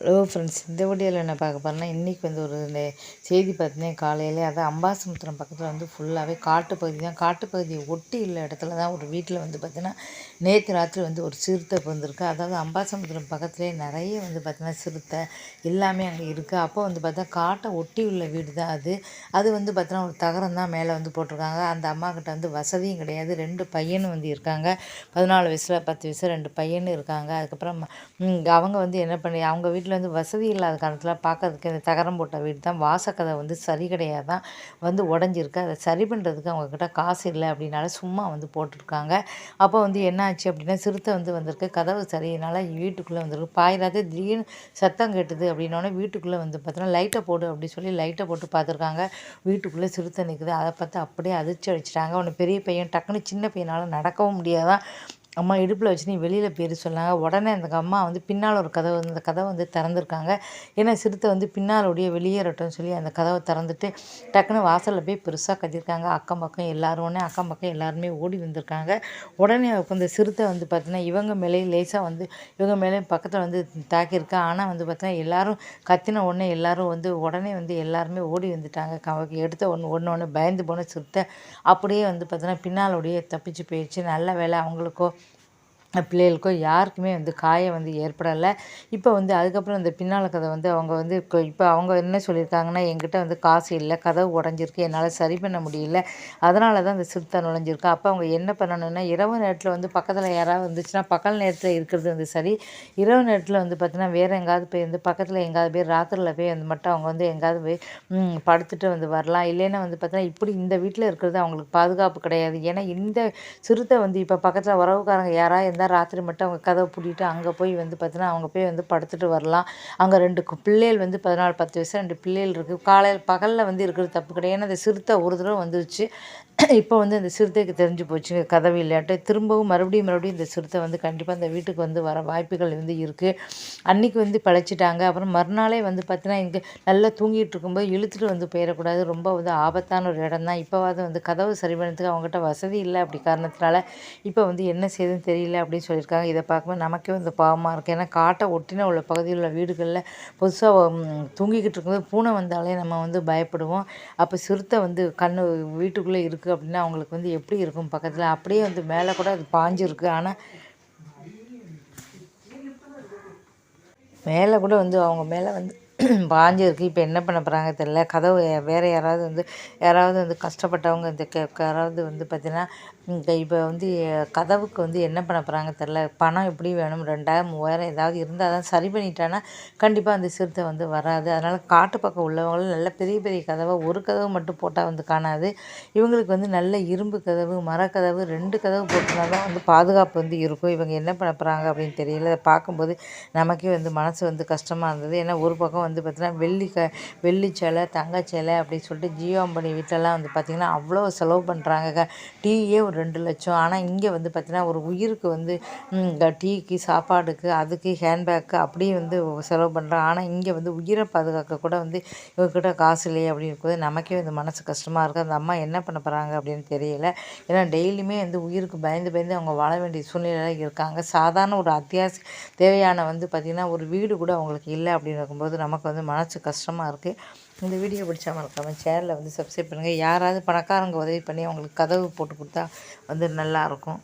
Hello friends இந்த வீடியோவில் என்ன பார்க்க போகிறேன்னா இன்றைக்கி வந்து ஒரு செய்தி பார்த்தீங்கன்னா காலையிலே அதான் அம்பாசமுத்திரம் பக்கத்தில் வந்து ஃபுல்லாகவே காட்டுப்பகுதி தான். காட்டுப்பகுதியை ஒட்டி உள்ள இடத்துல தான் ஒரு வீட்டில் வந்து பார்த்திங்கன்னா நேற்று ராத்திரி வந்து ஒரு சிறுத்தை பிறந்திருக்கு. அதாவது அம்பாசமுத்திரம் பக்கத்துலேயே நிறைய வந்து பார்த்திங்கன்னா சிறுத்தை எல்லாமே அங்கே இருக்குது அப்போ வந்து பார்த்தா காட்டை ஒட்டி உள்ள வீடு தான் அது. அது வந்து பார்த்தீங்கன்னா ஒரு தகரம் தான் மேலே வந்து போட்டிருக்காங்க. அந்த அம்மா கிட்ட வந்து வசதியும் கிடையாது. ரெண்டு பையனும் வந்து இருக்காங்க. பதினாலு வயசில் பத்து வயசு ரெண்டு பையனும் இருக்காங்க. அதுக்கப்புறம் அவங்க வந்து என்ன பண்ணி அவங்க வீட்டில் வீட்டில் வந்து வசதி இல்லாத காரணத்தில் பார்க்கறதுக்கு இந்த தகரம் போட்ட வீடு தான். வாசக்கதை வந்து சரி கிடையாது தான். வந்து உடஞ்சிருக்கு. அதை சரி பண்ணுறதுக்கு அவங்கக்கிட்ட காசு இல்லை அப்படின்னால சும்மா வந்து போட்டிருக்காங்க. அப்போ வந்து என்ன ஆச்சு அப்படின்னா சிறுத்தை வந்து வந்திருக்கு. கதவு சரியினால வீட்டுக்குள்ளே வந்திருக்கு. பாயிராது திடீர்னு சத்தம் கேட்டுது அப்படின்னோடனே வீட்டுக்குள்ளே வந்து பார்த்தோன்னா லைட்டை போடு அப்படின்னு சொல்லி லைட்டை போட்டு பார்த்துருக்காங்க. வீட்டுக்குள்ளே சிறுத்தை நிற்குது அதை பார்த்து அப்படியே அதிர்ச்சி அடிச்சிட்டாங்க. ஒன்று பெரிய பையன் டக்குன்னு சின்ன பையனால் நடக்கவும் முடியாதான். அம்மா இடுப்பில் வச்சு நீ வெளியில் பேர் சொன்னாங்க. உடனே அந்த அம்மா வந்து பின்னால் ஒரு கதவு அந்த கதவை வந்து திறந்துருக்காங்க. ஏன்னா சிறுத்தை வந்து பின்னாலுடைய வெளியேறட்டும் சொல்லி அந்த கதவை திறந்துட்டு டக்குன்னு வாசலில் போய் பெருசாக கத்திருக்காங்க. அக்கம் பக்கம் எல்லோரும் உடனே அக்கம் பக்கம் எல்லாருமே ஓடி வந்திருக்காங்க. உடனே அந்த சிறுத்தை வந்து பார்த்தீங்கன்னா இவங்க மேலே லேசாக வந்து இவங்க மேலேயும் பக்கத்தில் வந்து தாக்கியிருக்கா. ஆனால் வந்து பார்த்தீங்கன்னா எல்லோரும் கத்தின உடனே எல்லோரும் வந்து உடனே வந்து எல்லாருமே ஓடி வந்துட்டாங்க. எடுத்த ஒன்று ஒன்று ஒன்று பயந்து போன சிறுத்தை அப்படியே வந்து பார்த்தீங்கன்னா பின்னாலோடையே தப்பிச்சு போயிடுச்சு நல்ல வேலை அவங்களுக்கோ பிள்ளைகளுக்கோ யாருக்குமே வந்து காயம் வந்து ஏற்படலை. இப்போ வந்து அதுக்கப்புறம் இந்த பின்னால் கதை வந்து அவங்க வந்து இப்போ இப்போ அவங்க என்ன சொல்லியிருக்காங்கன்னா எங்கிட்ட வந்து காசு இல்லை கதவு உடஞ்சிருக்கு என்னால் சரி பண்ண முடியல. அதனால தான் இந்த சிறுத்தை நுழைஞ்சிருக்கு. அப்போ அவங்க என்ன பண்ணணும்னா இரவு நேரத்தில் வந்து பக்கத்தில் யாராவது வந்துச்சுன்னா பகல் நேரத்தில் இருக்கிறது வந்து சரி. இரவு நேரத்தில் வந்து பார்த்தீங்கன்னா வேறு எங்காவது போய் வந்து பக்கத்தில் எங்காவது போய் ராத்திரியில் போய் வந்து மட்டும் அவங்க வந்து எங்காவது போய் படுத்துட்டு வந்து வரலாம். இல்லைன்னா வந்து பார்த்தீங்கன்னா இப்படி இந்த வீட்டில் இருக்கிறது அவங்களுக்கு பாதுகாப்பு கிடையாது. ஏன்னா இந்த சிறுத்தை வந்து இப்போ பக்கத்தில் உறவுக்காரங்க யாராவது இருந்தால் ராத்திரி மட்டும் அவங்க கதவை பூட்டிட்டு அங்கே போய் வந்து பார்த்தீங்கன்னா அவங்க போய் வந்து படுத்துட்டு வரலாம். அங்கே ரெண்டு பிள்ளைகள் வந்து பதினாலு பத்து வயசு ரெண்டு பிள்ளைகள் இருக்குது காலையில் பகலில் வந்து இருக்கிறது தப்பு கிடையாது. ஏன்னா அந்த சிறுத்தை ஒரு தடவை வந்துருச்சு. இப்போ வந்து அந்த சிறுத்தைக்கு தெரிஞ்சு போச்சு கதவு இல்லாட்டு திரும்பவும் மறுபடியும் மறுபடியும் இந்த சிறுத்தை வந்து கண்டிப்பாக அந்த வீட்டுக்கு வந்து வர வாய்ப்புகள் வந்து இருக்குது அன்றைக்கி வந்து பழைச்சிட்டாங்க. அப்புறம் மறுநாளே வந்து பார்த்தீங்கன்னா இங்கே நல்லா தூங்கிட்டு இருக்கும்போது இழுத்துட்டு வந்து போயிடக்கூடாது. ரொம்ப வந்து ஆபத்தான ஒரு இடம் தான் இப்போவாது வந்து கதவு சரி பண்ணுறதுக்கு அவங்ககிட்ட வசதி இல்லை அப்படி காரணத்தினால. இப்போ வந்து என்ன செய்யுதுன்னு தெரியல. அப்படின்னு சொல்லியிருக்காங்க. இதை பார்க்கும்போது நமக்கே வந்து பாவமாக இருக்குது ஏன்னா காட்டை ஒட்டின உள்ள பகுதியில் உள்ள வீடுகளில் புதுசாக தூங்கிக்கிட்டு இருக்கும்போது பூனை வந்தாலே நம்ம வந்து பயப்படுவோம். அப்போ சிறுத்தை வந்து கண் வீட்டுக்குள்ளே இருக்குது அப்படின்னா அவங்களுக்கு வந்து எப்படி இருக்கும் பக்கத்தில்? அப்படியே வந்து மேலே கூட அது பாஞ்சிருக்கு. ஆனால் மேலே கூட வந்து அவங்க மேலே வந்து பாஞ்சிருக்கு. இப்போ என்ன பண்ண போகிறாங்க தெரில கதவு வேறு யாராவது வந்து யாராவது வந்து கஷ்டப்பட்டவங்க இந்த யாராவது வந்து பார்த்திங்கன்னா இப்போ வந்து கதவுக்கு வந்து என்ன பண்ண போகிறாங்க தெரில பணம் எப்படி வேணும்? ரெண்டாயிரம் மூவாயிரம் ஏதாவது இருந்தால் தான் சரி பண்ணிட்டான்னா கண்டிப்பாக அந்த சிறுத்தை வந்து வராது. அதனால் காட்டு பக்கம் உள்ளவங்களும் நல்ல பெரிய பெரிய கதவை ஒரு கதவு மட்டும் போட்டால் வந்து காணாது. இவங்களுக்கு வந்து நல்ல இரும்பு கதவு மரக்கதவு ரெண்டு கதவு போட்டுனா தான் வந்து பாதுகாப்பு வந்து இருக்கும். இவங்க என்ன பண்ண போகிறாங்க அப்படின்னு தெரியல. அதை பார்க்கும்போது நமக்கே வந்து மனசு வந்து கஷ்டமாக இருந்தது. ஏன்னா ஒரு பக்கம் வந்து பார்த்தீங்கன்னா வெள்ளி க வெள்ளி சிலை தங்க சிலை அப்படின்னு சொல்லிட்டு ஜியோ அம்பனி வீட்டிலலாம் வந்து பார்த்திங்கன்னா அவ்வளோ செலவு பண்ணுறாங்க டீயே ஒரு ரெண்டு லட்சம். ஆனால் இங்கே வந்து பார்த்திங்கன்னா ஒரு உயிருக்கு வந்து டீக்கு சாப்பாடுக்கு அதுக்கு ஹேண்ட்பேக்கு அப்படியே வந்து செலவு பண்ணுறாங்க ஆனால் இங்கே வந்து உயிரை பாதுகாக்க கூட வந்து இவங்கக்கிட்ட காசு இல்லையே அப்படின்னு இருக்கும்போது நமக்கே வந்து மனசு கஷ்டமாக இருக்குது அந்த அம்மா என்ன பண்ண போகிறாங்க அப்படின்னு தெரியல. ஏன்னா டெய்லியுமே வந்து உயிருக்கு பயந்து பயந்து அவங்க வாழ வேண்டிய சூழ்நிலையில் இருக்காங்க. சாதாரண ஒரு அத்தியாவசிய தேவையான வந்து பார்த்திங்கன்னா ஒரு வீடு கூட அவங்களுக்கு இல்லை அப்படின்னு இருக்கும்போது நமக்கு வந்து மனசு கஷ்டமாக இருக்குது இந்த வீடியோ பிடிச்சா மறக்காமல் சேனலில் வந்து சப்ஸ்கிரைப் பண்ணுங்கள் யாராவது பணக்காரங்க உதவி பண்ணி அவங்களுக்கு கதவு போட்டு கொடுத்தா வந்து நல்லாயிருக்கும்